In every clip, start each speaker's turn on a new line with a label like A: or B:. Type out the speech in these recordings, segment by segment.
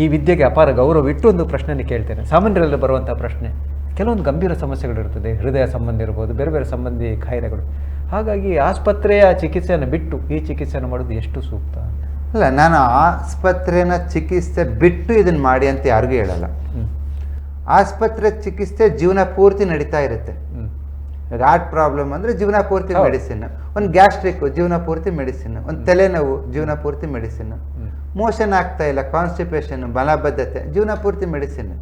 A: ಈ ವಿದ್ಯೆಗೆ ಅಪಾರ ಗೌರವ ಇಟ್ಟು ಒಂದು ಪ್ರಶ್ನೆಯನ್ನು ಕೇಳ್ತೇನೆ. ಸಾಮಾನ್ಯರಲ್ಲಿ ಬರುವಂಥ ಪ್ರಶ್ನೆ ಕೆಲವೊಂದು ಗಂಭೀರ ಸಮಸ್ಯೆಗಳಿರ್ತದೆ ಹೃದಯ ಸಂಬಂಧ ಇರ್ಬೋದು ಬೇರೆ ಬೇರೆ ಸಂಬಂಧಿ ಕಾಯಿಲೆಗಳು ಹಾಗಾಗಿ ಆಸ್ಪತ್ರೆಯ ಚಿಕಿತ್ಸೆಯನ್ನು ಬಿಟ್ಟು ಈ ಚಿಕಿತ್ಸೆಯನ್ನು ಮಾಡೋದು ಎಷ್ಟು ಸೂಕ್ತ
B: ಅಲ್ಲ ನಾನು ಆಸ್ಪತ್ರೆನ ಚಿಕಿತ್ಸೆ ಬಿಟ್ಟು ಇದನ್ನ ಮಾಡಿ ಅಂತ ಯಾರಿಗೂ ಹೇಳಲ್ಲ. ಆಸ್ಪತ್ರೆ ಚಿಕಿತ್ಸೆ ಜೀವನ ಪೂರ್ತಿ ನಡೀತಾ ಇರುತ್ತೆ. ಹಾರ್ಟ್ ಪ್ರಾಬ್ಲಮ್ ಅಂದರೆ ಜೀವನ ಪೂರ್ತಿ. ಮೆಡಿಸಿನ್ ಒಂದು ಗ್ಯಾಸ್ಟ್ರಿಕ್ ಜೀವನ ಪೂರ್ತಿ ಮೆಡಿಸಿನ್ ಒಂದು ತಲೆನೋವು ಜೀವನ ಪೂರ್ತಿ ಮೆಡಿಸಿನ್. ಮೋಷನ್ ಆಗ್ತಾ ಇಲ್ಲ ಕಾನ್ಸ್ಟಿಪೇಷನ್ ಮಲಬದ್ಧತೆ ಜೀವನ ಪೂರ್ತಿ ಮೆಡಿಸಿನ್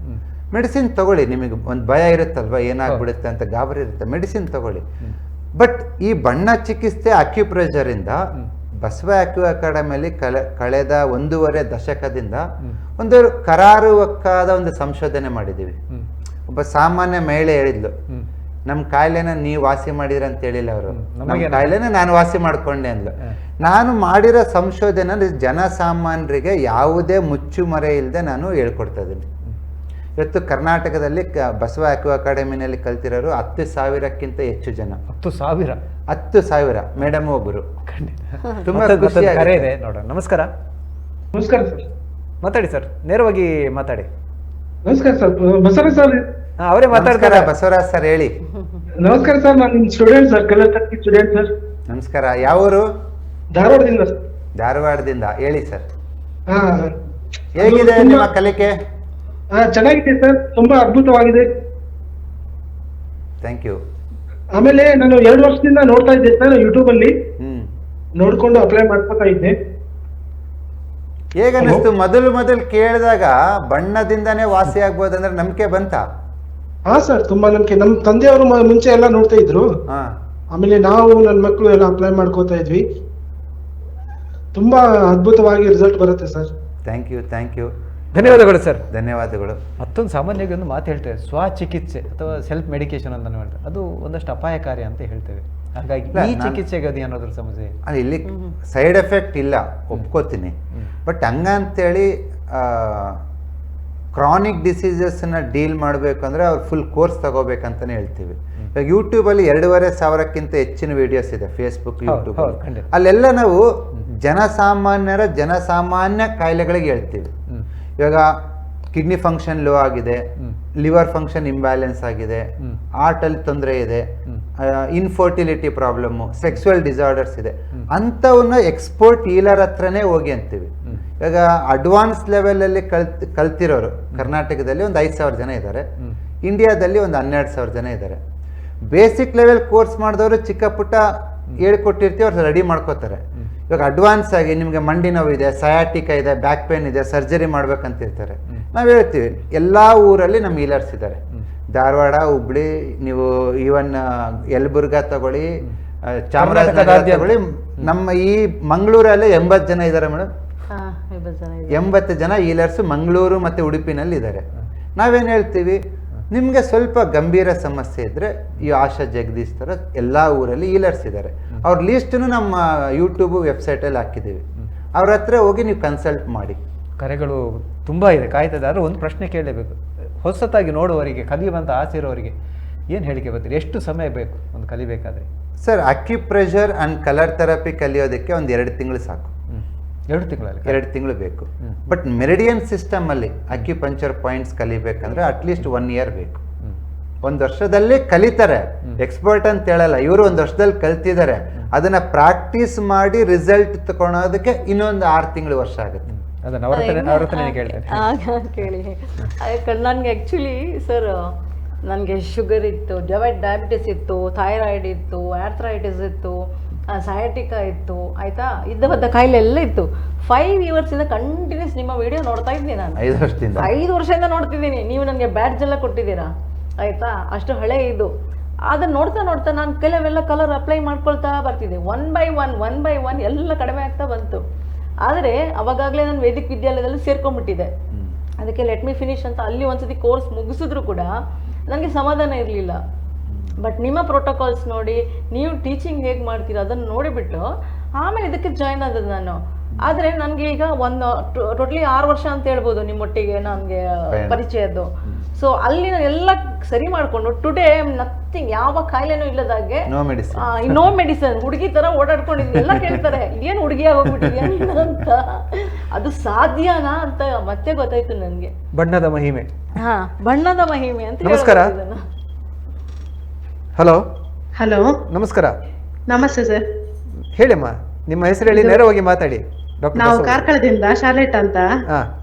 B: ಮೆಡಿಸಿನ್ ತಗೊಳ್ಳಿ ನಿಮಗೆ ಒಂದು ಭಯ ಇರುತ್ತಲ್ವಾ ಏನಾಗ್ಬಿಡುತ್ತೆ ಅಂತ ಗಾಬರಿ ಇರುತ್ತೆ ಮೆಡಿಸಿನ್ ತಗೊಳ್ಳಿ. ಬಟ್ ಈ ಬಣ್ಣ ಚಿಕಿತ್ಸೆ ಅಕ್ಯುಪ್ರೆಷರಿಂದ
A: ಇಂದ
B: ಬಸವ ಅಕ್ಯು ಅಕಾಡೆಮಿಯಲ್ಲಿ ಕಳೆ ಕಳೆದ ಒಂದೂವರೆ ದಶಕದಿಂದ ಒಂದು ಕರಾರುವಕ್ಕಾದ ಒಂದು ಸಂಶೋಧನೆ ಮಾಡಿದ್ದೀವಿ. ಒಬ್ಬ ಸಾಮಾನ್ಯ ಮಹಿಳೆ ಹೇಳಿದ್ಲು. ನಮ್ಮ ಕಾಯಿಲೆನ ನೀವು ವಾಸಿ ಮಾಡಿದ್ರ ಅಂತ ಹೇಳಿಲ್ಲ ಅವರು.
A: ನಮಗೆ
B: ನಮ್ಮ ಕಾಯಿಲೆನ ನಾನು ವಾಸಿ ಮಾಡ್ಕೊಂಡೆ ಅಂದ್ಲು. ನಾನು ಮಾಡಿರೋ ಸಂಶೋಧನೆ ಜನಸಾಮಾನ್ಯರಿಗೆ ಯಾವುದೇ ಮುಚ್ಚುಮರೆ ಇಲ್ಲದೆ ನಾನು ಹೇಳ್ಕೊಡ್ತಾ ಇದ್ದೀನಿ. ಇವತ್ತು ಕರ್ನಾಟಕದಲ್ಲಿ ಕ- ಬಸವ ಆಕ್ವ ಅಕಾಡೆಮಿನಲ್ಲಿ ಕಲ್ತಿರೋರು ಹತ್ತು ಸಾವಿರಕ್ಕಿಂತ ಹೆಚ್ಚು ಜನ.
A: ಹತ್ತು ಸಾವಿರ?
B: ಹತ್ತು ಸಾವಿರ ಮೇಡಮ್ ಒಬ್ಬರು ತುಂಬಾ
A: ಮತ್ತೊಂದು- ಕರೆ ಇದೆ ನೋಡೋಣ. ನಮಸ್ಕಾರ.
C: ನಮಸ್ಕಾರ ಸರ್.
A: ಮಾತಾಡಿ ಸರ್. ನೇರವಾಗಿ ಮಾತಾಡಿ.
C: ನಮಸ್ಕಾರ ಸರ್. ಬಸವ ಸರ್
A: ಅವರೇ ಮಾತಾಡ್ತಾರೆ.
B: ಬಸವರಾಜ್ ಸರ್ ಹೇಳಿ.
C: ನಮಸ್ಕಾರ ಸರ್ ನಾನು ನಿಮ್ಮ ಸ್ಟೂಡೆಂಟ್ ಸರ್ ಕಲತಕ್ಕಿ ಸ್ಟೂಡೆಂಟ್ ಸರ್.
B: ನಮಸ್ಕಾರ ಯಾವ ಊರು
C: ಧಾರವಾಡದಿಂದ ಸರ್.
B: ಧಾರವಾಡದಿಂದ ಹೇಳಿ ಸರ್.
C: ಹಾ
B: ಹೇಗಿದೆ ನಿಮ್ಮ ಕಲಿಕೆ?
C: ಹಾ ಚೆನ್ನಾಗಿದೆ ಸರ್ ತುಂಬಾ ಅದ್ಭುತವಾಗಿದೆ.
B: ಥ್ಯಾಂಕ್ ಯು
C: ಆಮೇಲೆ ನಾನು ಎರಡು ವರ್ಷದಿಂದ ನೋಡ್ತಾ ಇದ್ದೆ ಸರ್ ಯೂಟ್ಯೂಬ್ ಅಲ್ಲಿ.
B: ಹ್ಮ್.
C: ನೋಡ್ಕೊಂಡು ಅಪ್ಲೈ ಮಾಡ್ಕೊತಾ ಇದ್ದೆ.
B: ಹೇಗನ್ನಿಸ್ತು? ಮೊದಲು ಮೊದಲು ಕೇಳಿದಾಗ ಬಣ್ಣದಿಂದನೇ ವಾಸಿ ಆಗ್ಬೋದಂದ್ರೆ ನಂಬಿಕೆ ಬಂತ?
C: ಹಾ ಸರ್ ತುಂಬಾ ನಮ್ಗೆ ನಮ್ ತಂದೆಯವರು ಮ- ಮುಂಚೆ ಎಲ್ಲ ನೋಡ್ತಾ ಇದ್ರು.
B: ಹಾ.
C: ಆಮೇಲೆ ನಾವು ನನ್ನ ಮಕ್ಕಳು ಎಲ್ಲ ಅಪ್ಲೈ ಮಾಡ್ಕೋತಾ ಇದ್ವಿ. ತುಂಬಾ ಅದ್ಭುತವಾಗಿ ರಿಸಲ್ಟ್ ಬರುತ್ತೆ sir
B: thank you thank you
A: ಧನ್ಯವಾದಗಳು ಸರ್
B: ಧನ್ಯವಾದಗಳು.
A: ಮತ್ತೊಂದು ಸಾಮಾನ್ಯವಾಗಿ ಒಂದು ಮಾತು ಹೇಳ್ತೇವೆ. ಸ್ವಚಿಕಿತ್ಸೆ ಅಥವಾ ಸೆಲ್ಫ್ ಮೆಡಿಕೇಶನ್ ಅಂತ ನಾವು ಹೇಳ್ತೇವೆ. ಅದು ಒಂದಷ್ಟು ಅಪಾಯಕಾರಿ ಅಂತ ಹೇಳ್ತೇವೆ. ಹಾಗಾಗಿ
B: ಇಲ್ಲ,
A: ಈ
B: ನಾನು-
A: ಚಿಕಿತ್ಸೆಗೆ ಅದು ಏನಾದರೂ ಸಮಸ್ಯೆ.
B: ಅಲ್ಲಿ ಇಲ್ಲಿ ಸೈಡ್ ಎಫೆಕ್ಟ್ ಇಲ್ಲ. ಒಪ್ಕೋತೀನಿ. ಬಟ್ ಹಂಗಂತೇಳಿ ಕ್ರಾನಿಕ್ ಡಿಸೀಸಸ್ನ ಡೀಲ್ ಮಾಡಬೇಕು ಅಂದರೆ ಅವ್ರು ಫುಲ್ ಕೋರ್ಸ್ ತಗೋಬೇಕಂತಲೇ ಹೇಳ್ತೀವಿ ಇವಾಗ ಯೂಟ್ಯೂಬಲ್ಲಿ ಎರಡೂವರೆ ಸಾವಿರಕ್ಕಿಂತ ಹೆಚ್ಚಿನ ವಿಡಿಯೋಸ್ ಇದೆ ಫೇಸ್ಬುಕ್ ಯೂಟ್ಯೂಬ್ ಅಲ್ಲೆಲ್ಲ ನಾವು ಜನಸಾಮಾನ್ಯರ ಜನಸಾಮಾನ್ಯ ಕಾಯಿಲೆಗಳಿಗೆ ಹೇಳ್ತೀವಿ. ಇವಾಗ ಕಿಡ್ನಿ ಫಂಕ್ಷನ್ ಲೋ ಆಗಿದೆ ಲಿವರ್ ಫಂಕ್ಷನ್ ಇಂಬ್ಯಾಲೆನ್ಸ್ ಆಗಿದೆ
A: ಆರ್ಟಲ್ಲಿ
B: ಹಾರ್ಟಲ್ಲಿ ತೊಂದರೆ ಇದೆ. ಇನ್ಫರ್ಟಿಲಿಟಿ ಪ್ರಾಬ್ಲಮ್ಮು ಸೆಕ್ಸುವಲ್ ಡಿಸಾರ್ಡರ್ಸ್ ಇದೆ. ಅಂಥವನ್ನ ಎಕ್ಸ್ಪೋರ್ಟ್ ಈಲರ್ ಹತ್ರನೇ ಹೋಗಿ ಅಂತೀವಿ. ಇವಾಗ ಅಡ್ವಾನ್ಸ್ ಲೆವೆಲಲ್ಲಿ ಕಲ್ತ್ ಕಲ್ತಿರೋರು ಕರ್ನಾಟಕದಲ್ಲಿ ಒಂದು ಐದು ಸಾವಿರ ಜನ ಇದ್ದಾರೆ ಇಂಡಿಯಾದಲ್ಲಿ ಒಂದು ಹನ್ನೆರಡು ಸಾವಿರ ಜನ ಇದ್ದಾರೆ ಬೇಸಿಕ್ ಲೆವೆಲ್ ಕೋರ್ಸ್ ಮಾಡಿದವರು ಚಿಕ್ಕ ಪುಟ್ಟ ಹೇಳ್ಕೊಟ್ಟಿರ್ತೀವಿ ಅವ್ರು ರೆಡಿ ಮಾಡ್ಕೋತಾರೆ. ಇವಾಗ ಅಡ್ವಾನ್ಸ್ ಆಗಿ ನಿಮಗೆ ಮಂಡಿ ನೋವು ಇದೆ ಸಯಾಟಿಕ ಇದೆ ಬ್ಯಾಕ್ ಪೇನ್ ಇದೆ ಸರ್ಜರಿ ಮಾಡ್ಬೇಕಂತ
A: ಇರ್ತಾರೆ
B: ನಾವು ಹೇಳ್ತೀವಿ ಎಲ್ಲ ಊರಲ್ಲಿ ನಮ್ಮ ಹೀಲರ್ಸ್ ಇದ್ದಾರೆ ಧಾರವಾಡ ಹುಬ್ಳಿ ನೀವು ಈವನ್ ಯಲಬುರ್ಗ ತಗೊಳ್ಳಿ ಚಾಮರಾಜನಗರ ತಗೊಳ್ಳಿ ನಮ್ಮ ಈ ಮಂಗಳೂರಲ್ಲೇ ಎಂಬತ್ತು ಜನ ಇದ್ದಾರೆ ಮೇಡಮ್. ಎಂಬತ್ತು ಜನ ಹೀಲರ್ಸ್ ಮಂಗಳೂರು ಮತ್ತು ಉಡುಪಿನಲ್ಲಿ ಇದ್ದಾರೆ ನಾವೇನು ಹೇಳ್ತೀವಿ? ನಿಮಗೆ ಸ್ವಲ್ಪ ಗಂಭೀರ ಸಮಸ್ಯೆ ಇದ್ದರೆ ಈ ಆಶಾ ಜಗದೀಶ್ ಥರ ಎಲ್ಲ ಊರಲ್ಲಿ ಈಲರ್ಸ್ ಇದ್ದಾರೆ. ಅವ್ರ ಲೀಸ್ಟನ್ನು ನಮ್ಮ ಯೂಟ್ಯೂಬು ವೆಬ್ಸೈಟಲ್ಲಿ ಹಾಕಿದ್ದೀವಿ. ಅವ್ರ ಹತ್ರ ಹೋಗಿ ನೀವು ಕನ್ಸಲ್ಟ್ ಮಾಡಿ.
A: ಕರೆಗಳು ತುಂಬ ಇದೆ ಕಾಯ್ತದೆ. ಆದರೆ ಒಂದು ಪ್ರಶ್ನೆ ಕೇಳಲೇಬೇಕು. ಹೊಸತಾಗಿ ನೋಡುವವರಿಗೆ ಕಲಿಯುವಂಥ ಆಸೆ ಇರೋರಿಗೆ ಏನು ಹೇಳಿಕೆ ಬರ್ತೀರಿ ಎಷ್ಟು ಸಮಯ ಬೇಕು ಒಂದು ಕಲಿಬೇಕಾದ್ರೆ?
B: Sir acupressure and colour therapy ಕಲಿಯೋದಕ್ಕೆ ಒಂದು ಎರಡು ತಿಂಗಳು ಸಾಕು.
A: ಎರಡು ತಿಂಗಳಲ್ಲಿ
B: ಎರಡು ತಿಂಗಳು ಬೇಕು. ಬಟ್ ಮೆರಿಡಿಯನ್ ಸಿಸ್ಟಮಲ್ಲಿ ಅಕ್ಯುಪಂಚರ್ ಪಾಯಿಂಟ್ಸ್ ಕಲಿಬೇಕಂದ್ರೆ ಅಟ್ಲೀಸ್ಟ್ ಒನ್ ಇಯರ್ ಬೇಕು. ಒಂದು ವರ್ಷದಲ್ಲಿ ಕಲಿತಾರೆ. ಎಕ್ಸ್ಪರ್ಟ್ ಅಂತ ಹೇಳಲ್ಲ ಇವರು ಒಂದು ವರ್ಷದಲ್ಲಿ ಕಲ್ತಿದ್ದಾರೆ. ಅದನ್ನ ಪ್ರಾಕ್ಟೀಸ್ ಮಾಡಿ ರಿಸಲ್ಟ್ ತಗೊಳೋದಕ್ಕೆ ಇನ್ನೊಂದು ಆರು ತಿಂಗಳು ವರ್ಷ ಆಗುತ್ತೆ.
D: ಕೇಳಿ. ನನಗೆ ಆ್ಯಕ್ಚುಲಿ ಸರ್ ನನಗೆ ಶುಗರ್ ಇತ್ತು ಡಯಬೆಟ್ ಡಯಾಬಿಟಿಸ್ ಇತ್ತು ಥೈರಾಯ್ಡ್ ಇತ್ತು ಆರ್ಥ್ರೈಟಿಸ್ ಇತ್ತು. ಸಯಾಟಿಕಾ ಇತ್ತು ಆಯ್ತಾ? ಇದ್ದ ಬದ್ದ ಕಾಯಿಲೆ ಎಲ್ಲ ಇತ್ತು ಫೈವ್ ಇಂದ ಕಂಟಿನ್ಯೂಸ್ ನಿಮ್ಮ ವಿಡಿಯೋ ನೋಡ್ತಾ ಇದ್ದೀನಿ ನಾನು.
B: ಐದು ವರ್ಷದಿಂದ.
D: ಐದು ವರ್ಷದಿಂದ ನೋಡ್ತಿದ್ದೀನಿ. ನೀವು ನನಗೆ ಬ್ಯಾಡ್ಜ್ ಎಲ್ಲ ಕೊಟ್ಟಿದ್ದೀರಾ? ಆಯ್ತಾ? ಅಷ್ಟು ಹಳೆ ಇದು. ಅದನ್ನ ನೋಡ್ತಾ ನೋಡ್ತಾ ನಾನು ಕೆಲವೆಲ್ಲ ಕಲರ್ ಅಪ್ಲೈ ಮಾಡ್ಕೊಳ್ತಾ ಬರ್ತಿದ್ದೆ. One by one one by one ಎಲ್ಲ ಕಡಿಮೆ ಆಗ್ತಾ ಬಂತು. ಆದರೆ ಅವಾಗಲೇ ನಾನು ವೇದಿಕ ವಿದ್ಯಾಲಯದಲ್ಲಿ ಸೇರ್ಕೊಂಡ್ಬಿಟ್ಟಿದ್ದೆ. ಅದಕ್ಕೆ ಲೆಟ್ ಮಿ ಫಿನಿಶ್ ಅಂತ ಅಲ್ಲಿ ಒಂದ್ಸತಿ ಕೋರ್ಸ್ ಮುಗಿಸಿದ್ರು ಕೂಡ ನನಗೆ ಸಮಾಧಾನ ಇರಲಿಲ್ಲ. ಬಟ್ ನಿಮ್ಮ ಪ್ರೋಟೋಕಾಲ್ಸ್ ನೋಡಿ ನೀವು ಟೀಚಿಂಗ್ ಹೇಗೆ ಮಾಡ್ತೀರಾ ಅದನ್ನು ನೋಡಿಬಿಟ್ಟು ಆಮೇಲೆ ಇದಕ್ಕೆ ಜಾಯ್ನ್ ಆದದ್ದು ನಾನು. ಆದರೆ ನನಗೆ ಈಗ ಒಂದು ಟೋಟಲಿ ಆರು ವರ್ಷ ಅಂತ ಹೇಳ್ಬೋದು ನಿಮ್ಮೊಟ್ಟಿಗೆ ನನಗೆ ಪರಿಚಯದ್ದು. ಸೊ ಅಲ್ಲಿ ನಾನು ಎಲ್ಲ ಸರಿ ಮಾಡಿಕೊಂಡು ಟುಡೇ ನಥಿಂಗ್ ಯಾವ ಕಾಯಿಲೆನೂ ಇಲ್ಲದಾಗೆ
B: ನೋ ಮೆಡಿಸಿನ್
D: ನೋ ಮೆಡಿಸನ್ ಹುಡುಗಿ ತರ ಓಡಾಡ್ಕೊಂಡಿದ್ವಿ. ಎಲ್ಲ ಕೇಳ್ತಾರೆ ಏನು ಹುಡುಗಿ ಆಗೋಗ್ಬಿಟ್ಟಿದೆ ಅಂತ ಅದು ಸಾಧ್ಯನಾ ಅಂತ ಮತ್ತೆ ಗೊತ್ತಾಯ್ತು ನನಗೆ.
A: ಬಣ್ಣದ ಮಹಿಮೆ.
D: ಹಾ ಬಣ್ಣದ ಮಹಿಮೆ ಅಂತ
A: ನಮಸ್ಕಾರ. ಹಲೋ?
E: ಹಲೋ?
A: ನಮಸ್ಕಾರ.
E: ನಮಸ್ತೆ ಸರ್.
A: ಹೇಳಿಮ್ಮ ನಿಮ್ಮ ಹೆಸರು ಹೇಳಿ ನೇರವಾಗಿ ಮಾತಾಡಿ. ಡಾಕ್ಟರ್
E: ನಾವು ಕಾರ್ಕಳದಿಂದ ಶಾರ್ಲೆಟ್ ಅಂತ.
A: ಹಾ.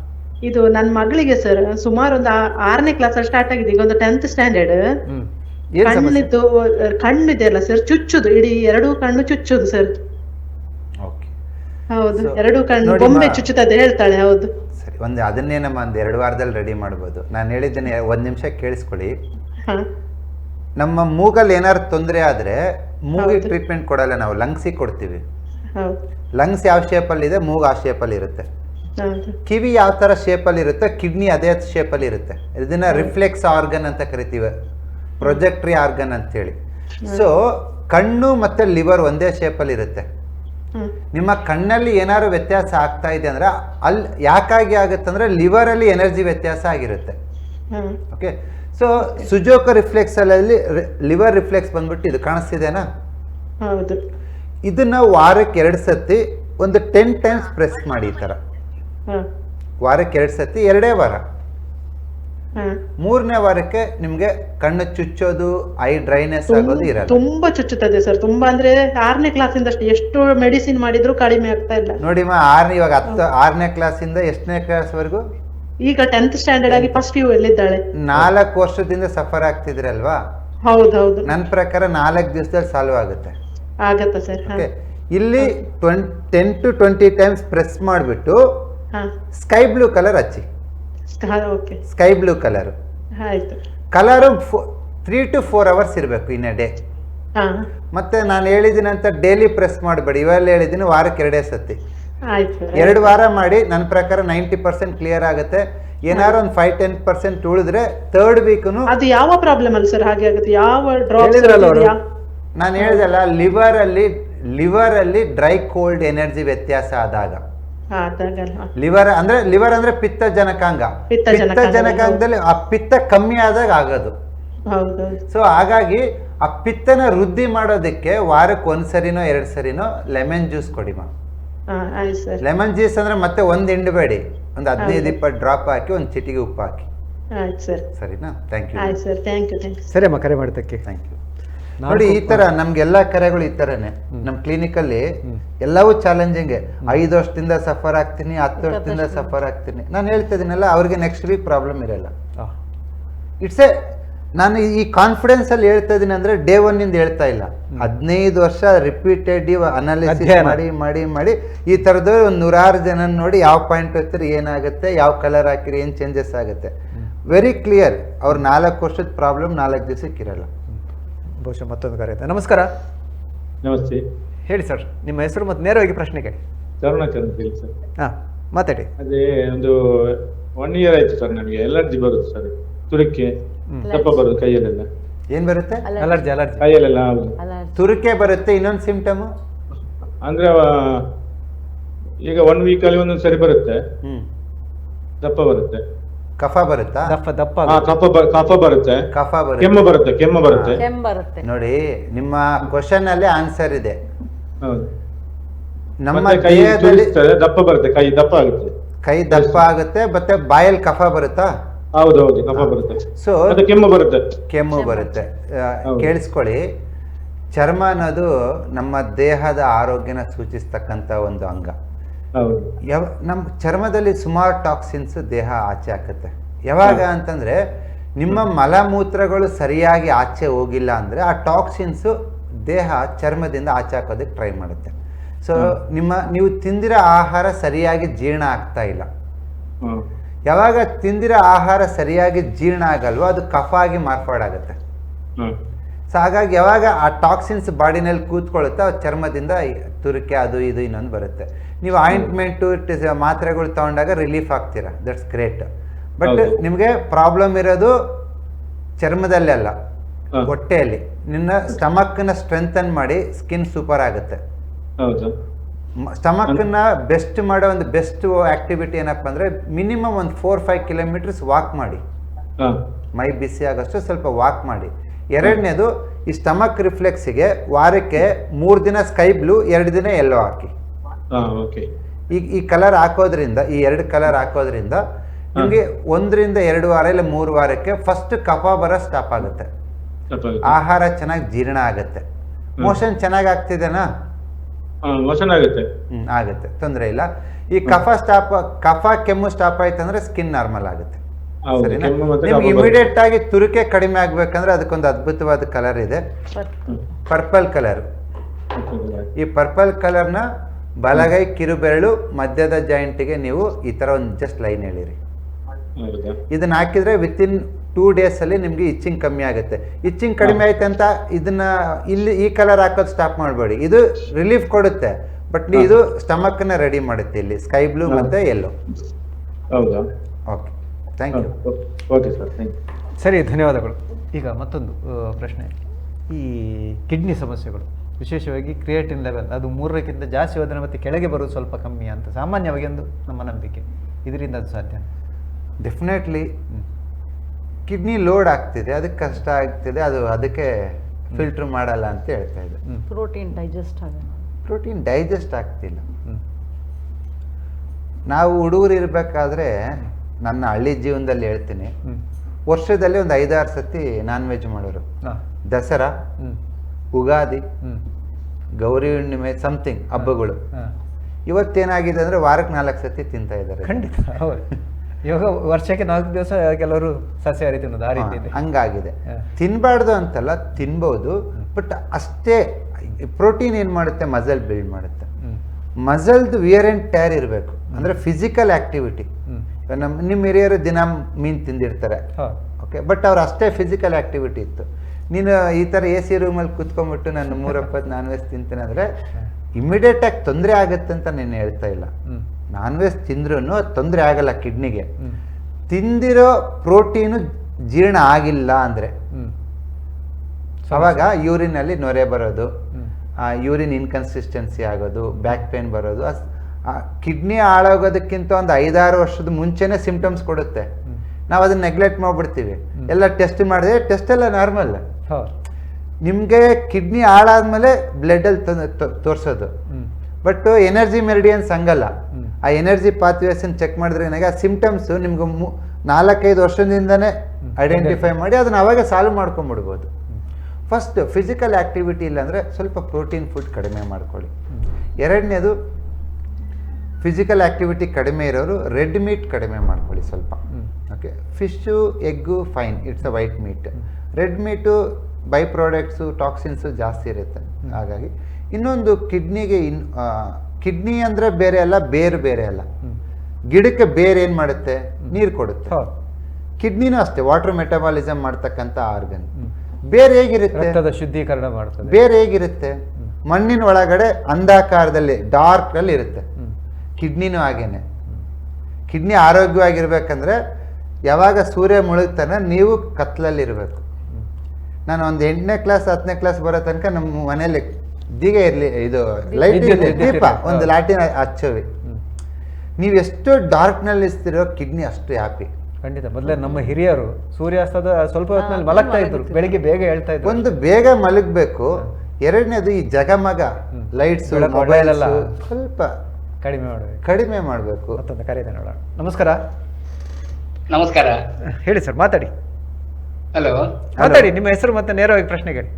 E: ಇದು ನನ್ನ ಮಗಳಿಗೆ ಸರ್ ಸುಮಾರು ಒಂದು ಆರನೇ ಕ್ಲಾಸ್ ಸ್ಟಾರ್ಟ್ ಆಗಿದೆ ಈಗ ಒಂದು ಟೆಂತ್ ಸ್ಟ್ಯಾಂಡರ್ಡ್
A: ಹ್ಮ್. ಏನ್ ಸಮಸ್ಯೆ?
E: ಕಣ್ಣಿದ್ದು ಕಣ್ಣು ಇದೆಯಲ್ಲ ಸರ್ ಚುಚ್ಚುದು ಇಡೀ ಎರಡು ಕಣ್ಣು ಚುಚ್ಚುದು ಸರ್.
B: ಓಕೆ.
E: ಹೌದು
B: So,
E: ಎರಡು ಕಣ್ಣು
B: ನೋಡಿ
E: ಬೊಂಬೆ
B: ಮಾ-
E: ಚುಚ್ಚುತ್ತದೆ ಹೇಳ್ತಾಳೆ ಹೌದು.
B: ಸರಿ ಒಂದು ಅದನ್ನೇ ನಮ್ಮ ಒಂದು ಎರಡು ವಾರದಲ್ಲಿ ರೆಡಿ ಮಾಡ್ಬೋದು. ನಾನು ಹೇಳಿದ್ದೇನೆ ಒಂದು ನಿಮಿಷ ಕೇಳಿಸ್ಕೊಳ್ಳಿ.
E: ಹಾ.
B: ನಮ್ಮ ಮೂಗಲ್ಲಿ ಏನಾದ್ರು ತೊಂದರೆ ಆದರೆ ಮೂಗಿಗೆ ಟ್ರೀಟ್ಮೆಂಟ್ ಕೊಡಲ್ಲ ನಾವು ಲಂಗ್ಸಿಗೆ ಕೊಡ್ತೀವಿ. ಲಂಗ್ಸ್ ಯಾವ ಶೇಪಲ್ಲಿ ಇದೆ ಮೂಗು ಆ ಶೇಪಲ್ಲಿ ಇರುತ್ತೆ. ಕಿವಿ ಯಾವ ಥರ ಶೇಪಲ್ಲಿ ಇರುತ್ತೆ ಕಿಡ್ನಿ ಅದೇ ಶೇಪಲ್ಲಿ ಇರುತ್ತೆ. ಇದನ್ನ ರಿಫ್ಲೆಕ್ಸ್ ಆರ್ಗನ್ ಅಂತ ಕರಿತೀವಿ ಪ್ರೊಜೆಕ್ಟ್ರಿ ಆರ್ಗನ್ ಅಂತ ಹೇಳಿ. ಸೊ ಕಣ್ಣು ಮತ್ತು ಲಿವರ್ ಒಂದೇ ಶೇಪಲ್ಲಿ ಇರುತ್ತೆ. ನಿಮ್ಮ ಕಣ್ಣಲ್ಲಿ ಏನಾದ್ರು ವ್ಯತ್ಯಾಸ ಆಗ್ತಾ ಇದೆ ಅಂದ್ರೆ ಅಲ್ಲಿ ಯಾಕಾಗಿ ಆಗುತ್ತೆ ಅಂದ್ರೆ ಲಿವರಲ್ಲಿ ಎನರ್ಜಿ ವ್ಯತ್ಯಾಸ ಆಗಿರುತ್ತೆ. ಓಕೆ ಸೊ ಸುಜೋಕ ರಿಫ್ಲೆಕ್ಸ್ ಅಲ್ಲಿ ಲಿವರ್ ರಿಫ್ಲೆಕ್ಸ್ ಬಂದ್ಬಿಟ್ಟು ಇದು ಕಾಣಿಸ್ತಿದೆನಾ?
E: ಹೌದು.
B: ಇದನ್ನ ವಾರಕ್ಕೆ ಎರಡು ಸತಿ ಒಂದು ಟೆನ್ ಟೈಮ್ಸ್ ಪ್ರೆಸ್ ಮಾಡಿ ಈ ಥರ ವಾರಕ್ಕೆ ಎರಡು ಸತಿ ಎರಡೇ ವಾರ. ಮೂರನೇ ವಾರಕ್ಕೆ ನಿಮ್ಗೆ ಕಣ್ಣು ಚುಚ್ಚೋದು ಐ ಡ್ರೈನೆಸ್ ಆಗೋದು ಇರಲ್ಲ.
E: ತುಂಬಾ ಚುಚ್ಚುತ್ತದೆ ಸರ್. ತುಂಬಾ ಅಂದ್ರೆ ಆರನೇ ಕ್ಲಾಸಿಂದ ಎಷ್ಟು ಮೆಡಿಸಿನ್ ಮಾಡಿದ್ರು ಕಡಿಮೆ ಆಗ್ತಾ ಇಲ್ಲ.
B: ನೋಡಿ ಮಾ ಆರನೇ ಇವಾಗ ಹತ್ತು ಆರನೇ ಕ್ಲಾಸಿಂದ ಎಷ್ಟನೇ ಕ್ಲಾಸ್ವರೆಗೂ
E: ಈಗ ಟೆಂತ್ ಸ್ಟ್ಯಾಂಡರ್ಡ್ ಆಗಿ ಫಸ್ಟ್ ಯು ಎಲ್ಲಿದ್ದಾಳೆ?
B: ನಾಲ್ಕು ವರ್ಷದಿಂದ ಸಫರ್ ಆಗ್ತಿದ್ರಲ್ವಾ
E: ಹೌದು ಹೌದು
B: ನನ್ನ ಪ್ರಕಾರ ನಾಲ್ಕು ದಿವಸದಲ್ಲಿ ಸಾಲ್ವ್ ಆಗುತ್ತೆ.
E: ಆಗತ್ತೆ ಸರ್
B: ಇಲ್ಲಿ ten to twenty times press ಮಾಡಿಬಿಟ್ಟು ಸ್ಕೈ ಬ್ಲೂ ಕಲರ್ ಹಚ್ಚಿ.
E: Okay.
B: Sky blue colour colour three to four hours ಇರಬೇಕು ಇನ್ ಎ ಡೇ ಮತ್ತೆ ನಾನು ಹೇಳಿದ್ದೀನಿ ಅಂತ ಡೈಲಿ ಪ್ರೆಸ್ ಮಾಡಬೇಡಿ. ಇವೆಲ್ಲ ಹೇಳಿದ್ದೀನಿ ವಾರಕ್ಕೆ ಎರಡೇ ಸತಿ. ಎರಡು ವಾರ ಮಾಡಿ ನನ್ನ ಪ್ರಕಾರ ನೈಂಟಿ ಪರ್ಸೆಂಟ್ ಕ್ಲಿಯರ್ ಆಗುತ್ತೆ. ಏನಾದ್ರು ಒಂದು ಫೈವ್ ಟೆನ್ ಪರ್ಸೆಂಟ್ ಉಳಿದ್ರೆ ಥರ್ಡ್ ವೀಕ್ನು
E: ಅದು ಯಾವ ಪ್ರಾಬ್ಲಮ್ ಅಲ್ಲಿ ಸರ್ ಹಾಗೆ ಆಗುತ್ತೆ? ಯಾವ ಡ್ರಾಪ್
B: ನಾನು ಹೇಳಿದಲ್ಲ ಲಿವರ್ ಅಲ್ಲಿ ಲಿವರ್ ಅಲ್ಲಿ ಡ್ರೈ ಕೋಲ್ಡ್ ಎನರ್ಜಿ ವ್ಯತ್ಯಾಸ ಆದಾಗ. ಲಿವರ್ ಅಂದ್ರೆ ಲಿವರ್ ಅಂದ್ರೆ ಪಿತ್ತ ಜನಕಾಂಗ.
E: ಪಿತ್ತ
B: ಜನಕಾಂಗದಲ್ಲಿ ಆ ಪಿತ್ತ ಕಮ್ಮಿ ಆದಾಗ ಆಗೋದು.
E: ಹೌದು.
B: ಸೊ ಹಾಗಾಗಿ ಆ ಪಿತ್ತನ ವೃದ್ಧಿ ಮಾಡೋದಕ್ಕೆ ವಾರಕ್ಕೆ ಒಂದ್ಸರಿನೋ ಎರಡು ಸರಿನೋ ಲೆಮನ್ ಜ್ಯೂಸ್ ಕೊಡಿ ಮಾ. ಲೆಮನ್ ಜ್ಯೂಸ್ ಅಂದ್ರೆ ಮತ್ತೆ ಒಂದ್ ಹಿಂಡಬೇಡಿ ಒಂದು ಹದಿನೈದು
E: ಹೌದು.
B: ಇಪ್ಪತ್ತು ಡ್ರಾಪ್ ಹಾಕಿ ಒಂದ್ ಚಿಟಿಗೆ ಉಪ್ಪು ಹಾಕಿ.
E: ಆಯ್ತು ಸರ್.
B: ಸರಿನಾ? ಥ್ಯಾಂಕ್ ಯು
E: ಆಯ್ತು sir. Thank you thank you
A: ಸರಿ ಅಮ್ಮ ಕರೆ ಮಾಡ್ತಕ್ಕೆ.
B: ಥ್ಯಾಂಕ್ ಯು ನೋಡಿ ಈ ತರ ನಮ್ಗೆಲ್ಲ ಕರೆಗಳು ಈ ತರನೇ. ನಮ್ ಕ್ಲಿನಿಕ್ ಅಲ್ಲಿ ಎಲ್ಲವೂ ಚಾಲೆಂಜಿಂಗ್ ಐದು ವರ್ಷದಿಂದ ಸಫರ್ ಆಗ್ತೀನಿ ಹತ್ತು ವರ್ಷದಿಂದ ಸಫರ್ ಆಗ್ತೀನಿ. ನಾನು ಹೇಳ್ತಾ ಇದೀನಲ್ಲ ಅವ್ರಿಗೆ ನೆಕ್ಸ್ಟ್ ವೀಕ್ ಪ್ರಾಬ್ಲಮ್ ಇರಲ್ಲ. ಇಟ್ಸ್ ಎ ನಾನು ಈ ಕಾನ್ಫಿಡೆನ್ಸ್ ಅಲ್ಲಿ ಹೇಳ್ತಾ ಇದ್ದೀನಿ ಅಂದ್ರೆ ಡೇ ಒನ್ ಇಂದ ಹೇಳ್ತಾ ಇಲ್ಲ. ಹದಿನೈದು ವರ್ಷ ರಿಪೀಟೆಡ್ ಅನಾಲಿಸಿಸ್. ಮಾಡಿ ಮಾಡಿ ಮಾಡಿ. ಈ ತರದ ಒಂದು ನೂರಾರು ಜನ ನೋಡಿ ಯಾವ ಪಾಯಿಂಟ್ ಹೋಗ್ತಾರೆ ಏನಾಗುತ್ತೆ ಯಾವ ಕಲರ್ ಹಾಕಿರಿ ಏನ್ ಚೇಂಜಸ್ ಆಗುತ್ತೆ. ವೆರಿ ಕ್ಲಿಯರ್ ಅವ್ರ ನಾಲ್ಕು ವರ್ಷದ ಪ್ರಾಬ್ಲಮ್ ನಾಲ್ಕು ದಿವಸಕ್ಕೆ ಇರಲ್ಲ.
A: ಬಹುಶಃ ಮತ್ತೊಂದು ಕರೆ ಇದೆ ನಮಸ್ಕಾರ.
F: ನಮಸ್ತೆ.
A: ಹೇಳಿ ಸರ್ ನಿಮ್ಮ ಹೆಸರು ಮತ್ತು ನೇರವಾಗಿ ಪ್ರಶ್ನೆ ಕೇಳಿ
F: ಹೇಳಿ ಸರ್.
A: ಹಾಂ ಮಾತಾಡಿ.
F: ಅದೇ ಒಂದು ಒನ್ ಇಯರ್ ಆಯ್ತು ಸರ್ ನನಗೆ. ಎಲರ್ಜಿ ಬರುತ್ತೆ ಸರ್. ತುರಿಕೆ. ದಪ್ಪ ಬರುತ್ತೆ ಕೈಯಲ್ಲೆಲ್ಲ.
B: ಏನ್ ಬರುತ್ತೆ?
A: ಅಲರ್ಜಿ. ಅಲರ್ಜಿ
F: ಕೈಯಲ್ಲೆಲ್ಲ ಹೌದು
B: ತುರಿಕೆ ಬರುತ್ತೆ ಇನ್ನೊಂದು ಸಿಂಪ್ಟಮ್
F: ಅಂದ್ರೆ ಈಗ ಒನ್ ವೀಕ್ ಅಲ್ಲಿ ಒಂದೊಂದು ಸರಿ ಬರುತ್ತೆ.
B: ಹ್ಮ್.
F: ದಪ್ಪ ಬರುತ್ತೆ.
B: ಕಫ ಬರುತ್ತಾ?
A: ದಪ್ಪ ದಪ್ಪ
F: ಕಫ ಕಫ ಬರುತ್ತೆ.
B: ಕಫ ಬರುತ್ತೆ.
F: ಕೆಮ್ಮು ಬರುತ್ತೆ ಕೆಮ್ಮು ಬರುತ್ತೆ.
D: ಕೆಮ್ಮು ಬರುತ್ತೆ.
B: ನೋಡಿ ನಿಮ್ಮ ಕ್ವಶನ್ ಅಲ್ಲಿ ಆನ್ಸರ್ ಇದೆ.
F: ಹೌದು.
B: ನಮ್ಮ
F: ಕೈ
B: ದೇಹದಲ್ಲಿ
F: ದಪ್ಪ ಬರುತ್ತೆ ಕೈ ದಪ್ಪ ಆಗುತ್ತೆ.
B: ಕೈ ದಪ್ಪ ಆಗುತ್ತೆ ಮತ್ತೆ ಬಾಯಲ್ಲಿ ಕಫ ಬರುತ್ತಾ?
F: ಕಫ ಬರುತ್ತೆ.
B: ಸೊ
F: ಮತ್ತೆ ಕೆಮ್ಮು ಬರುತ್ತೆ.
B: ಕೆಮ್ಮು ಬರುತ್ತೆ. ಕೇಳಿಸ್ಕೊಳ್ಳಿ. ಚರ್ಮ ಅನ್ನೋದು ನಮ್ಮ ದೇಹದ ಆರೋಗ್ಯನ ಸೂಚಿಸ್ತಕ್ಕಂಥ ಒಂದು ಅಂಗ.
F: ಹೌದು.
B: ಯಾವ ನಮ್ಮ ಚರ್ಮದಲ್ಲಿ ಸುಮಾರು ಟಾಕ್ಸಿನ್ಸ್ ದೇಹ ಆಚೆ ಹಾಕುತ್ತೆ. ಯಾವಾಗ ಅಂತಂದ್ರೆ ನಿಮ್ಮ ಮಲಮೂತ್ರಗಳು ಸರಿಯಾಗಿ ಆಚೆ ಹೋಗಿಲ್ಲ ಅಂದ್ರೆ ಆ ಟಾಕ್ಸಿನ್ಸ್ ದೇಹ ಚರ್ಮದಿಂದ ಆಚೆ ಹಾಕೋದಕ್ಕೆ ಟ್ರೈ ಮಾಡುತ್ತೆ. ಸೊ ನಿಮ್ಮ ನೀವು ತಿಂದಿರೋ ಆಹಾರ ಸರಿಯಾಗಿ ಜೀರ್ಣ ಆಗ್ತಾ ಇಲ್ಲ. ಯಾವಾಗ ತಿಂದಿರೋ ಆಹಾರ ಸರಿಯಾಗಿ ಜೀರ್ಣ ಆಗಲ್ವೋ ಅದು ಕಫ ಆಗಿ ಮಾರ್ಪಾಡಾಗುತ್ತೆ ಸೊ ಹಾಗಾಗಿ ಯಾವಾಗ ಆ ಟಾಕ್ಸಿನ್ಸ್ ಬಾಡಿನಲ್ಲಿ ಕೂತ್ಕೊಳ್ಳುತ್ತೆ ಆ ಚರ್ಮದಿಂದ ತುರಿಕೆ ಅದು ಇದು ಇನ್ನೊಂದು ಬರುತ್ತೆ. ನೀವು ಆಯಿಂಟ್ಮೆಂಟು ಮಾತ್ರೆಗಳು ತಗೊಂಡಾಗ ರಿಲೀಫ್ ಆಗ್ತೀರಾ? ದಟ್ಸ್ ಗ್ರೇಟ್ ಬಟ್ ನಿಮಗೆ ಪ್ರಾಬ್ಲಮ್ ಇರೋದು ಚರ್ಮದಲ್ಲೇ ಅಲ್ಲ. ಹೊಟ್ಟೆಯಲ್ಲಿ. ನಿನ್ನ ಸ್ಟಮಕ್ನ ಸ್ಟ್ರೆಂಥನ್ ಮಾಡಿ ಸ್ಕಿನ್ ಸೂಪರ್ ಆಗುತ್ತೆ. ಸ್ಟಮಕ್ನ ಬೆಸ್ಟ್ ಮಾಡೋ ಒಂದು ಬೆಸ್ಟ್ ಆಕ್ಟಿವಿಟಿ ಏನಪ್ಪ ಅಂದರೆ ಮಿನಿಮಮ್ ಒಂದು ಫೋರ್ ಫೈವ್ ಕಿಲೋಮೀಟರ್ಸ್ ವಾಕ್ ಮಾಡಿ. ಮೈ ಬಿಸಿ ಆಗೋಷ್ಟು ಸ್ವಲ್ಪ ವಾಕ್ ಮಾಡಿ. ಎರಡನೇದು ಈ ಸ್ಟಮಕ್ ರಿಫ್ಲೆಕ್ಸಿಗೆ ವಾರಕ್ಕೆ ಮೂರು ದಿನ ಸ್ಕೈ ಬ್ಲೂ ಎರಡು ದಿನ ಎಲ್ಲೋ ಹಾಕಿ. ಈಗ ಈ ಕಲರ್ ಹಾಕೋದ್ರಿಂದ ಈ ಎರಡು ಕಲರ್ ಹಾಕೋದ್ರಿಂದ ನಿಮಗೆ ಒಂದರಿಂದ ಎರಡು ವಾರ ಇಲ್ಲ ಮೂರು ವಾರಕ್ಕೆ ಫಸ್ಟ್ ಕಫ ಬರ ಸ್ಟಾಪ್ ಆಗುತ್ತೆ. ಆಹಾರ ಚೆನ್ನಾಗಿ ಜೀರ್ಣ ಆಗುತ್ತೆ. ಮೋಷನ್ ಚೆನ್ನಾಗಿ ಆಗ್ತಿದೆನಾ?
F: ಆಗುತ್ತೆ.
B: ಆಗುತ್ತೆ. ತೊಂದರೆ ಇಲ್ಲ. ಈ ಕಫ ಸ್ಟಾಪ್ ಕಫ ಕೆಮ್ಮು ಸ್ಟಾಪ್ ಆಯ್ತು ಅಂದ್ರೆ ಸ್ಕಿನ್ ನಾರ್ಮಲ್ ಆಗುತ್ತೆ. ನಿಮ್ಗೆ ಇಮಿಡಿಯೇಟ್ ಆಗಿ ತುರಿಕೆ ಕಡಿಮೆ ಆಗ್ಬೇಕಂದ್ರೆ ಅದಕ್ಕೊಂದು ಅದ್ಭುತವಾದ ಕಲರ್ ಇದೆ. ಪರ್ಪಲ್ ಕಲರ್ ಈ ಪರ್ಪಲ್ ಕಲರ್ನ ಬಲಗೈ ಕಿರುಬೆರಳು ಮಧ್ಯದ ಜಾಯಿಂಟಿಗೆ ನೀವು ಈ ಥರ ಒಂದು ಜಸ್ಟ್ ಲೈನ್ ಹೇಳಿರಿ. ಇದನ್ನ ಹಾಕಿದ್ರೆ ವಿತ್ ಇನ್ ಟೂ ಡೇಸಲ್ಲಿ ನಿಮಗೆ ನಿಮ್ಗೆ ಇಚ್ಚಿಂಗ್ ಕಮ್ಮಿ ಆಗುತ್ತೆ. ಇಚ್ಚಿಂಗ್ ಕಡಿಮೆ ಆಯ್ತು ಅಂತ ಇದನ್ನ ಇಲ್ಲಿ ಈ ಕಲರ್ ಹಾಕೋದು ಸ್ಟಾಪ್ ಮಾಡಬೇಡಿ. ಇದು ರಿಲೀಫ್ ಕೊಡುತ್ತೆ. ಬಟ್ ಇದು ಸ್ಟಮಕ್ನ ರೆಡಿ ಮಾಡುತ್ತೆ ಇಲ್ಲಿ. Sky blue. ಮತ್ತೆ ಎಲ್ಲೋ
F: ಹೌದಾ?
B: Okay thank you
F: okay sir. Thank you
A: ಸರಿ ಧನ್ಯವಾದಗಳು. ಈಗ ಮತ್ತೊಂದು ಪ್ರಶ್ನೆ. ಈ ಕಿಡ್ನಿ ಸಮಸ್ಯೆಗಳು ವಿಶೇಷವಾಗಿ ಕ್ರಿಯೇಟಿನ್ ಲೆವೆಲ್ ಅದು ಮೂರಕ್ಕಿಂತ ಜಾಸ್ತಿ ಹೋದರೆ ಮತ್ತೆ ಕೆಳಗೆ ಬರೋದು ಸ್ವಲ್ಪ ಕಮ್ಮಿ ಅಂತ ಸಾಮಾನ್ಯವಾಗಿ ಒಂದು ನಮ್ಮ ನಂಬಿಕೆ. ಇದರಿಂದ ಅದು ಸಾಧ್ಯ?
B: ಡೆಫಿನೆಟ್ಲಿ ಕಿಡ್ನಿ ಲೋಡ್ ಆಗ್ತಿದೆ ಅದಕ್ಕೆ ಕಷ್ಟ ಆಗ್ತಿದೆ ಅದು ಅದಕ್ಕೆ ಫಿಲ್ಟರ್ ಮಾಡಲ್ಲ ಅಂತ ಹೇಳ್ತಾ ಇದೆ
D: ಪ್ರೋಟೀನ್ ಡೈಜೆಸ್ಟ್ ಆಗಲ್ಲ.
B: ಪ್ರೋಟೀನ್ ಡೈಜೆಸ್ಟ್ ಆಗ್ತಿಲ್ಲ. ನಾವು ಹುಡುಗರು ಇರಬೇಕಾದ್ರೆ ನನ್ನ ಹಳ್ಳಿ ಜೀವನದಲ್ಲಿ ಹೇಳ್ತೀನಿ. ವರ್ಷದಲ್ಲಿ ಒಂದು ಐದಾರು ಸತಿ ನಾನ್ ವೆಜ್ ಮಾಡೋರು ದಸರಾ ಉಗಾದಿ ಗೌರಿ ಹುಣ್ಣಿಮೆ ಸಮಥಿಂಗ್ ಹಬ್ಬಗಳು. ಇವತ್ತೇನಾಗಿದೆ ಅಂದ್ರೆ ವಾರಕ್ಕೆ ನಾಲ್ಕು ಸತಿ ತಿಂತಾ ಇದ್ದಾರೆ.
A: ಖಂಡಿತ ಹೌದು. ಇವಾಗ ವರ್ಷಕ್ಕೆ ನಾಲ್ಕು ದಿವಸ ಕೆಲವರು ಸಸ್ಯಾಹಾರಿ ತಿನ್ನೋದು ಆ ರೀತಿ ಇದೆ.
B: ಹಂಗಾಗಿದೆ.
A: ತಿನ್ನಬಾರ್ದು
B: ತಿನ್ಬಾರ್ದು ಅಂತಲ್ಲ ತಿನ್ಬೋದು ಬಟ್ ಅಷ್ಟೇ ಪ್ರೋಟೀನ್ ಏನು ಮಾಡುತ್ತೆ? ಮಸಲ್ ಬಿಲ್ಡ್ ಮಾಡುತ್ತೆ. ಮಸಲ್ದು ವಿಯರ್ ಅಂಡ್ ಟೈರ್ ಇರಬೇಕು. ಅಂದ್ರೆ ಫಿಸಿಕಲ್ ಆಕ್ಟಿವಿಟಿ ನಮ್ಮ ನಿಮ್ಮ ಹಿರಿಯರು ದಿನ ಮೀನು ತಿಂದಿರ್ತಾರೆ. ಓಕೆ ಬಟ್ ಅವ್ರು ಅಷ್ಟೇ ಫಿಸಿಕಲ್ ಆಕ್ಟಿವಿಟಿ ಇತ್ತು. ನೀನು ಈ ಥರ ಎ ಸಿ ರೂಮಲ್ಲಿ ಕುತ್ಕೊಂಡ್ಬಿಟ್ಟು ನಾನು ಮೂರಪ್ಪತ್ತು ನಾನ್ ವೆಜ್ ತಿಂತೀನಿ ಅಂದರೆ ಇಮಿಡಿಯೇಟಾಗಿ ತೊಂದರೆ ಆಗುತ್ತೆ ಅಂತ ನೀನು ಹೇಳ್ತಾ ಇಲ್ಲ. ನಾನ್ ವೆಜ್ ತಿಂದ್ರೂ ತೊಂದರೆ ಆಗಲ್ಲ ಕಿಡ್ನಿಗೆ ತಿಂದಿರೋ ಪ್ರೋಟೀನು ಜೀರ್ಣ ಆಗಿಲ್ಲ ಅಂದರೆ. ಅವಾಗ ಯೂರಿನಲ್ಲಿ ನೊರೆ ಬರೋದು ಯೂರಿನ್ ಇನ್ಕನ್ಸಿಸ್ಟೆನ್ಸಿ ಆಗೋದು ಬ್ಯಾಕ್ ಪೇನ್ ಬರೋದು ಕಿಡ್ನಿ ಹಾಳಾಗೋದಕ್ಕಿಂತ ಒಂದು ಐದಾರು ವರ್ಷದ ಮುಂಚೆನೇ ಸಿಂಪ್ಟಮ್ಸ್ ಕೊಡುತ್ತೆ. ನಾವು ಅದನ್ನ ನೆಗ್ಲೆಕ್ಟ್ ಮಾಡ್ಬಿಡ್ತೀವಿ. ಎಲ್ಲ ಟೆಸ್ಟ್ ಮಾಡಿದ್ರೆ ಟೆಸ್ಟ್ ಎಲ್ಲ ನಾರ್ಮಲ್ ನಿಮಗೆ ಕಿಡ್ನಿ ಹಾಳಾದ್ಮೇಲೆ ಬ್ಲಡ್ಡಲ್ಲಿ ತೋರಿಸೋದು.
A: ಹ್ಞೂ
B: ಬಟ್ ಎನರ್ಜಿ ಮೆರಿಡಿಯನ್ಸ್ ಹಂಗಲ್ಲ. ಆ ಎನರ್ಜಿ ಪಾತ್ವೇಸನ್ ಚೆಕ್ ಮಾಡಿದ್ರೆ ಏನಾಗ ಆ ಸಿಂಪ್ಟಮ್ಸ್ ನಿಮ್ಗೆ ಮು ನಾಲ್ಕೈದು ವರ್ಷದಿಂದನೇ ಐಡೆಂಟಿಫೈ ಮಾಡಿ ಅದನ್ನ ಅವಾಗ ಸಾಲ್ವ್ ಮಾಡ್ಕೊಂಬಿಡ್ಬೋದು ಫಸ್ಟ್ ಫಿಸಿಕಲ್ ಆಕ್ಟಿವಿಟಿ ಇಲ್ಲಾಂದರೆ ಸ್ವಲ್ಪ ಪ್ರೋಟೀನ್ ಫುಡ್ ಕಡಿಮೆ ಮಾಡ್ಕೊಳ್ಳಿ. ಎರಡನೇದು ಫಿಸಿಕಲ್ ಆಕ್ಟಿವಿಟಿ ಕಡಿಮೆ ಇರೋರು ರೆಡ್ ಮೀಟ್ ಕಡಿಮೆ ಮಾಡ್ಕೊಳ್ಳಿ ಸ್ವಲ್ಪ. Okay fish egg fine it's uh white meat red meat by products toxins ಜಾಸ್ತಿ ಇರುತ್ತೆ. ಹಾಗಾಗಿ ಇನ್ನೊಂದು ಕಿಡ್ನಿಗೆ ಇನ್ ಕಿಡ್ನಿ ಅಂದರೆ ಬೇರೆ ಅಲ್ಲ ಬೇರೆ ಬೇರೆ ಅಲ್ಲ. ಗಿಡಕ್ಕೆ ಬೇರೆ ಏನು ಮಾಡುತ್ತೆ? ನೀರು ಕೊಡುತ್ತೆ. ಕಿಡ್ನಿನೂ ಅಷ್ಟೇ ವಾಟರ್ ಮೆಟಬಾಲಿಸಮ್ ಮಾಡ್ತಕ್ಕಂಥ ಆರ್ಗನ್. ಬೇರೆ ಹೇಗಿರುತ್ತೆ?
A: ಶುದ್ಧೀಕರಣ ಮಾಡ್ತದೆ.
B: ಬೇರೆ ಹೇಗಿರುತ್ತೆ? ಮಣ್ಣಿನ ಒಳಗಡೆ ಅಂಧಾಕಾರದಲ್ಲಿ ಡಾರ್ಕ್ ಅಲ್ಲಿ ಇರುತ್ತೆ. ಕಿಡ್ನಿನೂ ಹಾಗೇನೆ. ಕಿಡ್ನಿ ಆರೋಗ್ಯವಾಗಿರ್ಬೇಕಂದ್ರೆ ಯಾವಾಗ ಸೂರ್ಯ ಮುಳುಗ್ತಾನೆ ನೀವು ಕತ್ಲಲ್ಲಿ ಇರಬೇಕು. ನಾನು ಒಂದು ಎಂಟನೇ ಕ್ಲಾಸ್ ಹತ್ತನೇ ಕ್ಲಾಸ್ ಬರೋ ತನಕ ನಮ್ಮ ಮನೇಲಿ ದೀಗ ಇರಲಿ ಇದು ಲೈಟ್ ಇರ್ಲಿ, ದೀಪ. ಒಂದು
A: ಲ್ಯಾಟಿನ್
B: ಲಾಟಿನ ಹಚ್ಚೋವಿ. ನೀವು ಎಷ್ಟು ಡಾರ್ಕ್ನಲ್ಲಿ ಇರ್ತಿರೋ ಕಿಡ್ನಿ ಅಷ್ಟು ಹ್ಯಾಪಿ
A: ಖಂಡಿತ. ಮೊದಲೇ ನಮ್ಮ ಹಿರಿಯರು ಸೂರ್ಯಾಸ್ತದ ಸ್ವಲ್ಪ ಹೊತ್ತಿನಲ್ಲಿ ಮಲಗ್ತಾ ಇದ್ರು. ಬೆಳಿಗ್ಗೆ ಬೇಗ ಹೇಳ್ತಾ ಇದ್ರು.
B: ಒಂದು ಬೇಗ ಮಲಗಬೇಕು. ಎರಡನೇದು ಈ ಜಗಮಗ. ಲೈಟ್ಸ್ ಮೊಬೈಲ್
A: ಎಲ್ಲ.
B: ಸ್ವಲ್ಪ
A: ಕಡಿಮೆ ಮಾಡಬೇಕು
B: ಕಡಿಮೆ ಮಾಡಬೇಕು.
A: ಮತ್ತೊಂದು ಕರೀತೆ ನೋಡೋಣ. ನಮಸ್ಕಾರ.
G: ನಮಸ್ಕಾರ.
A: ಹೇಳಿ ಸರ್ ಮಾತಾಡಿ.
G: ಹಲೋ
A: ಮಾತಾಡಿ ನಿಮ್ಮ ಹೆಸರು ಮತ್ತೆ ನೇರವಾಗಿ ಪ್ರಶ್ನೆ ಕೇಳಿ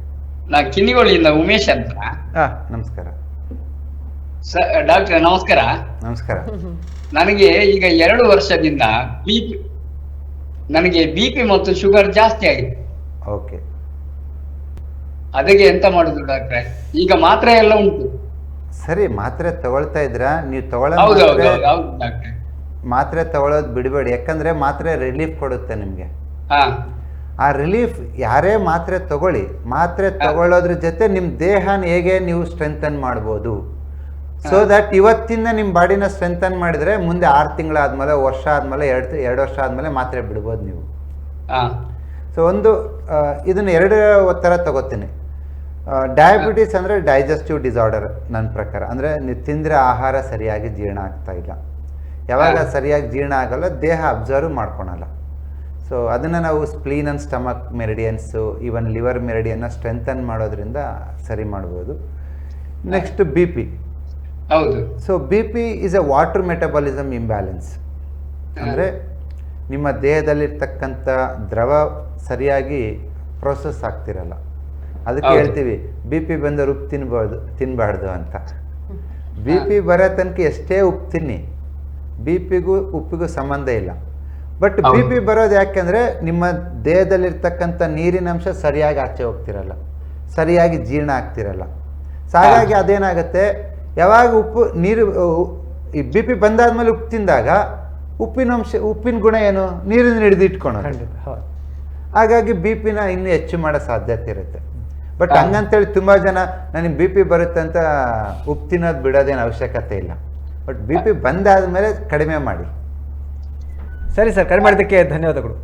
G: ನಾ ಕಿನ್ನಿಗೋಳಿಯಿಂದ ಉಮೇಶ್ ಅಂತ.
A: ಹಾ
B: ನಮಸ್ಕಾರ.
G: ಡಾಕ್ಟರ್ ನಮಸ್ಕಾರ.
B: ನಮಸ್ಕಾರ.
G: ನನಗೆ ಈಗ ಎರಡು ವರ್ಷದಿಂದ ಬಿ ಪಿ ನನಗೆ ಬಿ ಪಿ ಮತ್ತು ಶುಗರ್ ಜಾಸ್ತಿ ಆಗಿದೆ
B: ಓಕೆ.
G: ಅದಕ್ಕೆ ಎಂತ ಮಾಡುದು ಡಾಕ್ಟ್ರೆ? ಈಗ ಮಾತ್ರೆ ಎಲ್ಲ ಉಂಟು.
B: ಸರಿ ಮಾತ್ರೆ ತಗೊಳ್ತಾ ಇದ್ರಾ? ನೀವು ತಗೊಳ್ಳೋ
G: ಹೌದು ಹೌದು
B: ಮಾತ್ರೆ
G: ಹೌದು ಹೌದು ಡಾಕ್ಟ್ರೆ.
B: ಮಾತ್ರೆ ತಗೊಳ್ಳೋದು ಬಿಡಬೇಡಿ ಯಾಕಂದ್ರೆ ಮಾತ್ರೆ ರಿಲೀಫ್ ಕೊಡುತ್ತೆ ನಿಮಗೆ.
G: ಹಾ.
B: ಆ ರಿಲೀಫ್ ಯಾರೇ ಮಾತ್ರೆ ತಗೊಳ್ಳಿ ಮಾತ್ರೆ ತಗೊಳ್ಳೋದ್ರ ಜೊತೆ ನಿಮ್ಮ ದೇಹನ ಹೇಗೆ ನೀವು ಸ್ಟ್ರೆಂಥನ್ ಮಾಡ್ಬೋದು. ಸೊ ದಟ್ ಇವತ್ತಿಂದ ನಿಮ್ಮ ಬಾಡಿನ ಸ್ಟ್ರೆಂಥನ್ ಮಾಡಿದ್ರೆ ಮುಂದೆ ಆರು ತಿಂಗಳಾದ್ಮೇಲೆ ವರ್ಷ ಆದ್ಮೇಲೆ ಎರಡು ಎರಡು ವರ್ಷ ಆದ್ಮೇಲೆ ಮಾತ್ರೆ ಬಿಡ್ಬೋದು ನೀವು.
G: ಹಾ.
B: ಸೊ ಒಂದು ಇದನ್ನು ಇದನ್ನ ಎರಡು ಥರ ತಗೋತೀನಿ. ಡಯಾಬಿಟಿಸ್ ಅಂದರೆ ಡೈಜೆಸ್ಟಿವ್ ಡಿಸಾರ್ಡರ್ ನನ್ನ ಪ್ರಕಾರ. ಅಂದರೆ ನೀವು ತಿಂದರೆ ಆಹಾರ ಸರಿಯಾಗಿ ಜೀರ್ಣ ಆಗ್ತಾ ಇಲ್ಲ. ಯಾವಾಗ ಸರಿಯಾಗಿ ಜೀರ್ಣ ಆಗಲ್ಲ ದೇಹ ಅಬ್ಸರ್ವ್ ಮಾಡ್ಕೊಳಲ್ಲ. ಸೊ ಅದನ್ನು ನಾವು spleen and stomach meridians even liver ಮೆರಿಡಿಯನ್ನ strengthen ಮಾಡೋದ್ರಿಂದ ಸರಿ ಮಾಡ್ಬೋದು. ನೆಕ್ಸ್ಟ್ ಬಿ ಪಿ
G: ಹೌದು.
B: So B P is a water metabolism imbalance ಅಂದರೆ ನಿಮ್ಮ ದೇಹದಲ್ಲಿರ್ತಕ್ಕಂಥ ದ್ರವ ಸರಿಯಾಗಿ ಪ್ರೋಸೆಸ್ ಆಗ್ತಿರಲ್ಲ. ಅದಕ್ಕೆ ಹೇಳ್ತೀವಿ ಬಿ ಪಿ ಬಂದವರು ಉಪ್ಪು ತಿನ್ಬಾರ್ದು ತಿನ್ನಬಾರ್ದು ಅಂತ. ಬಿ ಪಿ ಬರೋ ತನಕ ಎಷ್ಟೇ ಉಪ್ಪು ತಿನ್ನಿ ಬಿ ಪಿಗೂ ಉಪ್ಪಿಗೂ ಸಂಬಂಧ ಇಲ್ಲ. But B. ಪಿ ಬರೋದು ಯಾಕೆಂದರೆ ನಿಮ್ಮ ದೇಹದಲ್ಲಿರ್ತಕ್ಕಂಥ ನೀರಿನ ಅಂಶ ಸರಿಯಾಗಿ ಆಚೆ ಹೋಗ್ತಿರಲ್ಲ. ಸರಿಯಾಗಿ ಜೀರ್ಣ ಆಗ್ತಿರಲ್ಲ. ಸೊ ಹಾಗಾಗಿ ಅದೇನಾಗುತ್ತೆ? ಯಾವಾಗ ಉಪ್ಪು ನೀರು ಈ ಬಿ ಪಿ ಬಂದಾದ್ಮೇಲೆ ಉಪ್ಪು ತಿಂದಾಗ ಉಪ್ಪಿನ ಅಂಶ ಉಪ್ಪಿನ ಗುಣ ಏನು? ನೀರಿನ ಹಿಡಿದಿಟ್ಕೊಳೋದು
A: ಖಂಡಿತ ಹೌದು.
B: ಹಾಗಾಗಿ ಬಿ ಪಿನ ಇನ್ನೂ ಹೆಚ್ಚು ಮಾಡೋ ಸಾಧ್ಯತೆ ಇರುತ್ತೆ. ಬಟ್. ಹಂಗಂತೇಳಿ ತುಂಬ ಜನ ನನಗೆ ಬಿ ಪಿ ಬರುತ್ತೆ ಅಂತ ಉಪ್ಪು ತಿನ್ನೋದು ಬಿಡೋದೇನು ಅವಶ್ಯಕತೆ ಇಲ್ಲ. ಬಟ್ ಬಿ ಪಿ ಬಂದಾದ ಮೇಲೆ ಕಡಿಮೆ ಮಾಡಿ.
A: ಸರಿ ಸರ್ ಕರೆ ಮಾಡಿದ್ದಕ್ಕೆ ಧನ್ಯವಾದಗಳು.